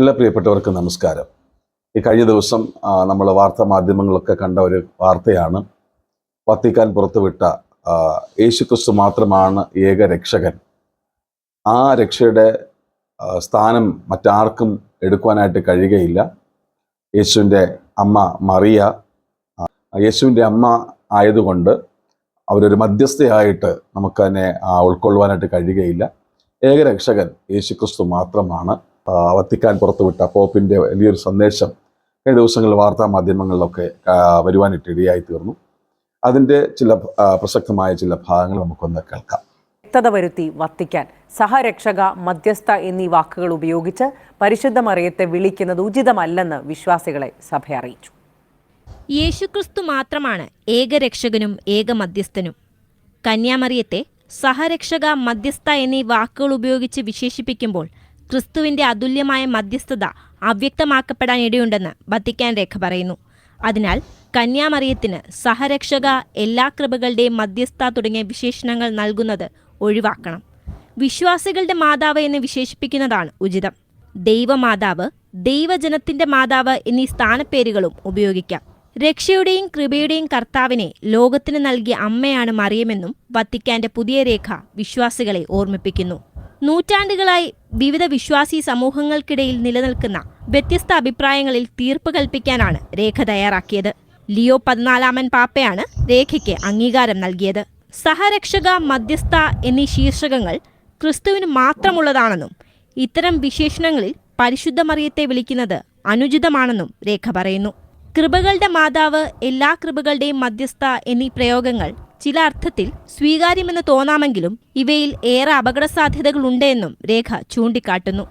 എല്ലാ പ്രിയപ്പെട്ടവർക്കും നമസ്കാരം. ഈ കഴിഞ്ഞ ദിവസം നമ്മൾ വാർത്താ മാധ്യമങ്ങളൊക്കെ കണ്ട ഒരു വാർത്തയാണ്. വത്തിക്കാൻ പുറത്തുവിട്ട യേശുക്രിസ്തു മാത്രമാണ് ഏക രക്ഷകൻ. ആ രക്ഷയുടെ സ്ഥാനം മറ്റാർക്കും എടുക്കുവാനായിട്ട് കഴിയുകയില്ല. യേശുവിന്റെ അമ്മ മറിയ യേശുവിന്റെ അമ്മ ആയതുകൊണ്ട് അവരൊരു മധ്യസ്ഥയായിട്ട് നമുക്കതിനെ ഉൾക്കൊള്ളുവാനായിട്ട് കഴിയുകയില്ല. ഏകരക്ഷകൻ യേശുക്രിസ്തു മാത്രമാണ്. വത്തിക്കാൻ പുറത്തുവിട്ട പോപ്പിന്റെ വലിയൊരു സന്ദേശം കഴിഞ്ഞ ദിവസങ്ങളിൽ വാർത്താ മാധ്യമങ്ങളിലൊക്കെ വരുവാനായിട്ട് ഇടയായി തീർന്നു അതിന്റെ ചില പ്രസക്തമായ ചില ഭാഗങ്ങൾ നമുക്കൊന്ന് കേൾക്കാം. വ്യക്തത വരുത്തി വത്തിക്കാൻ സഹരക്ഷക മധ്യസ്ഥ എന്നീ വാക്കുകൾ ഉപയോഗിച്ച് പരിശുദ്ധ മറിയത്തെ വിളിക്കുന്നത് ഉചിതമല്ലെന്ന് വിശ്വാസികളെ സഭ അറിയിച്ചു. യേശുക്രിസ്തു മാത്രമാണ് ഏകരക്ഷകനും ഏക മധ്യസ്ഥനും കന്യാമറിയത്തെ സഹരക്ഷക മധ്യസ്ഥ എന്നീ വാക്കുകൾ ഉപയോഗിച്ച് വിശേഷിപ്പിക്കുമ്പോൾ ക്രിസ്തുവിന്റെ അതുല്യമായ മധ്യസ്ഥത അവ്യക്തമാക്കപ്പെടാൻ ഇടയുണ്ടെന്ന് വത്തിക്കാൻ രേഖ പറയുന്നു. അതിനാൽ കന്യാമറിയത്തിന് സഹരക്ഷക എല്ലാ കൃപകളുടെയും മധ്യസ്ഥ തുടങ്ങിയ വിശേഷണങ്ങൾ നൽകുന്നത് ഒഴിവാക്കണം. വിശ്വാസികളുടെ മാതാവ് എന്ന് വിശേഷിപ്പിക്കുന്നതാണ് ഉചിതം. ദൈവമാതാവ് ദൈവജനത്തിന്റെ മാതാവ് എന്നീ സ്ഥാനപ്പേരുകളും ഉപയോഗിക്കാം. രക്ഷയുടെയും കൃപയുടെയും കർത്താവിനെ ലോകത്തിന് നൽകിയ അമ്മയാണ് മറിയമെന്നും വത്തിക്കാന്റെ പുതിയ രേഖ വിശ്വാസികളെ ഓർമ്മിപ്പിക്കുന്നു. നൂറ്റാണ്ടുകളായി വിവിധ വിശ്വാസി സമൂഹങ്ങൾക്കിടയിൽ നിലനിൽക്കുന്ന വ്യത്യസ്ത അഭിപ്രായങ്ങളിൽ തീർപ്പ് കൽപ്പിക്കാനാണ് രേഖ തയ്യാറാക്കിയത്. ലിയോ പതിനാലാമൻ പാപ്പയാണ് രേഖയ്ക്ക് അംഗീകാരം നൽകിയത്. സഹരക്ഷക മധ്യസ്ഥ എന്നീ ശീർഷകങ്ങൾ ക്രിസ്തുവിന് മാത്രമുള്ളതാണെന്നും ഇത്തരം വിശേഷണങ്ങളിൽ പരിശുദ്ധ മറിയത്തെ വിളിക്കുന്നത് അനുചിതമാണെന്നും രേഖ പറയുന്നു. കൃപകളുടെ മാതാവ് എല്ലാ കൃപകളുടെയും മധ്യസ്ഥ എന്നീ പ്രയോഗങ്ങൾ ചില അർത്ഥത്തിൽ സ്വീകാര്യമെന്ന് തോന്നാമെങ്കിലും ഇവയിൽ ഏറെ അപകട സാധ്യതകളുണ്ടെന്നും രേഖ ചൂണ്ടിക്കാട്ടുന്നു